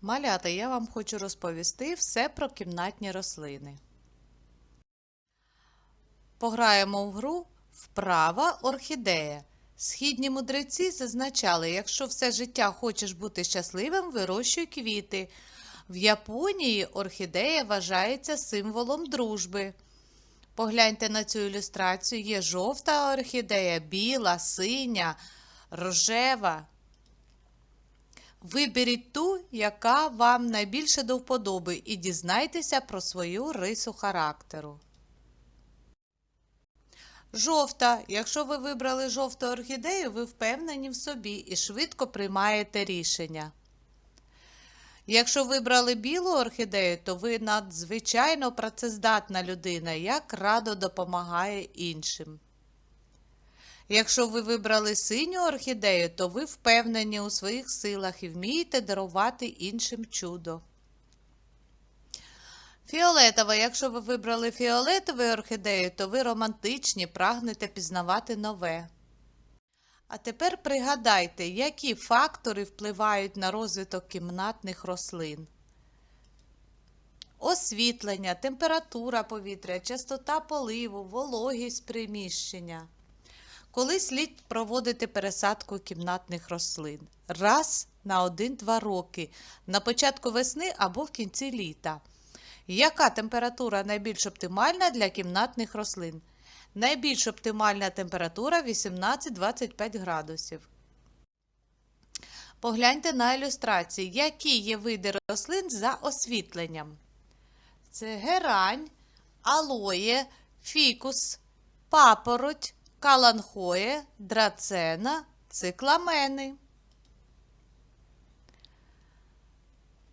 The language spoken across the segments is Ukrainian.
Малята, я вам хочу розповісти все про кімнатні рослини. Пограємо в гру Вправа орхідея. Східні мудреці зазначали, якщо все життя хочеш бути щасливим, вирощуй квіти. В Японії орхідея вважається символом дружби. Погляньте на цю ілюстрацію. Є жовта орхідея, біла, синя, рожева. Виберіть ту, яка вам найбільше до вподоби, і дізнайтеся про свою рису характеру. Жовта. Якщо ви вибрали жовту орхідею, ви впевнені в собі і швидко приймаєте рішення. Якщо вибрали білу орхідею, то ви надзвичайно працездатна людина, як радо допомагає іншим. Якщо ви вибрали синю орхідею, то ви впевнені у своїх силах і вмієте дарувати іншим чудо. Фіолетова. Якщо ви вибрали фіолетову орхідею, то ви романтичні, прагнете пізнавати нове. А тепер пригадайте, які фактори впливають на розвиток кімнатних рослин. Освітлення, температура повітря, частота поливу, вологість приміщення. Коли слід проводити пересадку кімнатних рослин? Раз на 1-2 роки, на початку весни або в кінці літа. Яка температура найбільш оптимальна для кімнатних рослин? Найбільш оптимальна температура 18-25 градусів. Погляньте на ілюстрації, які є види рослин за освітленням. Це герань, алоє, фікус, папороть, каланхоє, драцена, цикламени.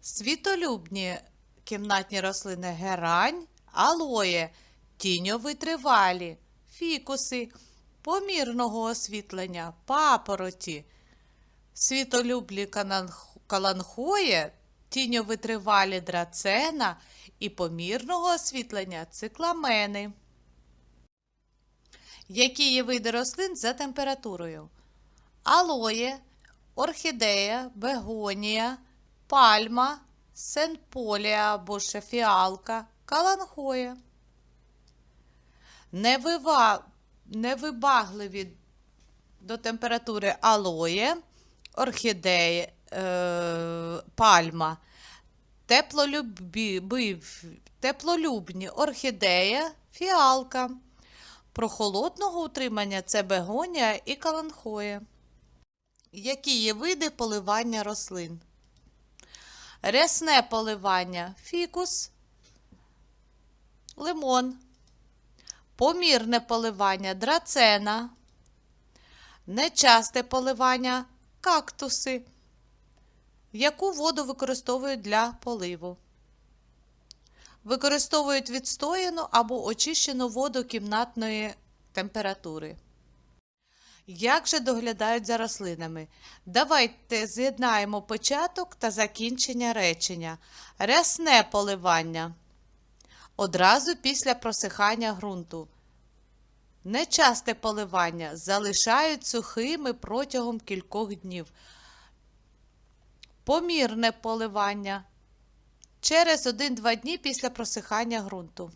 Світолюбні кімнатні рослини герань, алоє, тіньовитривалі, фікуси, помірного освітлення, папороті, світолюблі каланхоє, тіньовитривалі драцена і помірного освітлення цикламени. Які є види рослин за температурою? Алоє, орхідея, бегонія, пальма, сенполія або ще фіалка, каланхоя. Невива... Невибагливі до температури алоє, орхідея, е... пальма, теплолюбі... теплолюбні орхідея, фіалка. Прохолодного утримання це бегонія і каланхоя. Які є види поливання рослин? Рясне поливання фікус, лимон, помірне поливання драцена, нечасте поливання кактуси. Яку воду використовують для поливу? Використовують відстояну або очищену воду кімнатної температури. Як же доглядають за рослинами? Давайте з'єднаємо початок та закінчення речення. Рясне поливання. Одразу після просихання ґрунту. Нечасте поливання залишають сухими протягом кількох днів. Помірне поливання. Через 1-2 дні після просихання ґрунту.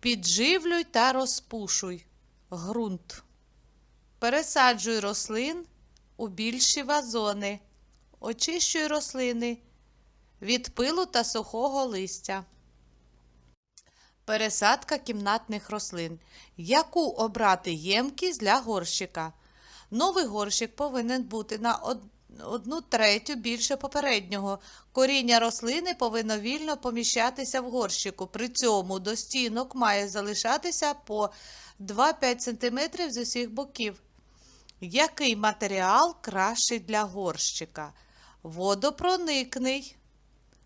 Підживлюй та розпушуй ґрунт. Пересаджуй рослин у більші вазони. Очищуй рослини від пилу та сухого листя. Пересадка кімнатних рослин. Яку обрати ємкість для горщика? Новий горщик повинен бути на одну третю більше попереднього. Коріння рослини повинно вільно поміщатися в горщику. При цьому до стінок має залишатися по 2-5 см з усіх боків. Який матеріал кращий для горщика? Водопроникний,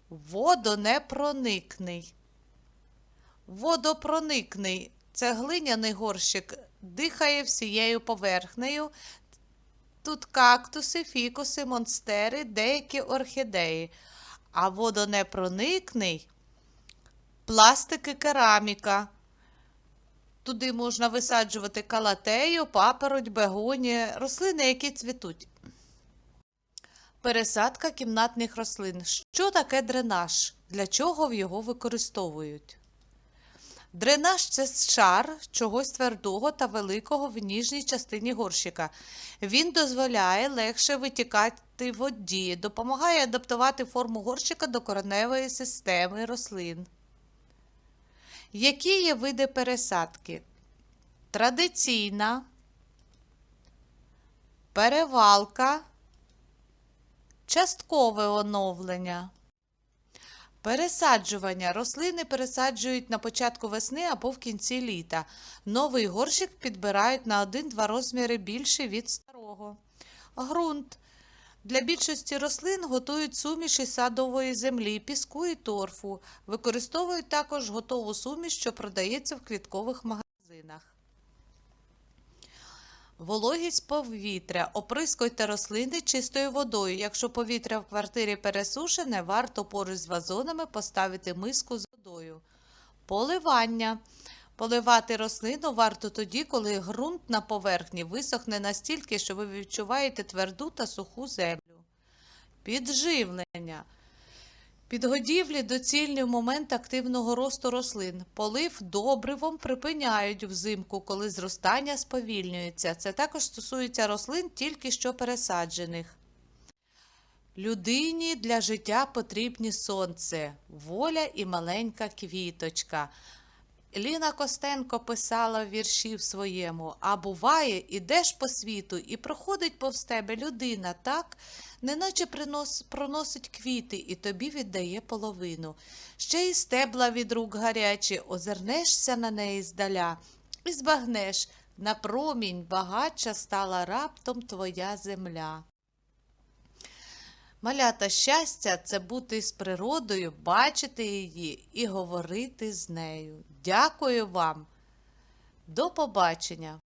водонепроникний. Водопроникний це глиняний горщик, дихає всією поверхнею. Тут кактуси, фікуси, монстери, деякі орхідеї. А водонепроникний пластики кераміка. Туди можна висаджувати калатею, папороть, бегоні, рослини, які цвітуть. Пересадка кімнатних рослин. Що таке дренаж? Для чого його використовують? Дренаж це шар чогось твердого та великого в ніжній частині горщика. Він дозволяє легше витікати воді, допомагає адаптувати форму горщика до кореневої системи рослин. Які є види пересадки? Традиційна, перевалка, часткове оновлення. Пересаджування. Рослини пересаджують на початку весни або в кінці літа. Новий горщик підбирають на 1-2 розміри більше від старого. Грунт. Для більшості рослин готують суміш із садової землі, піску і торфу. Використовують також готову суміш, що продається в квіткових магазинах. Вологість повітря. Оприскуйте рослини чистою водою. Якщо повітря в квартирі пересушене, варто поруч з вазонами поставити миску з водою. Поливання. Поливати рослину варто тоді, коли ґрунт на поверхні висохне настільки, що ви відчуваєте тверду та суху землю. Підживлення. Підгодівлі доцільний момент активного росту рослин. Полив добривом припиняють взимку, коли зростання сповільнюється. Це також стосується рослин тільки що пересаджених. Людині для життя потрібні сонце, воля і маленька квіточка. Ліна Костенко писала в вірші в своєму, а буває, ідеш по світу і проходить повз тебе людина так, неначе принос, проносить квіти і тобі віддає половину. Ще й стебла від рук гарячі, озирнешся на неї здаля, і збагнеш, на промінь багатша стала раптом твоя земля. Малята щастя це бути з природою, бачити її і говорити з нею. Дякую вам. До побачення!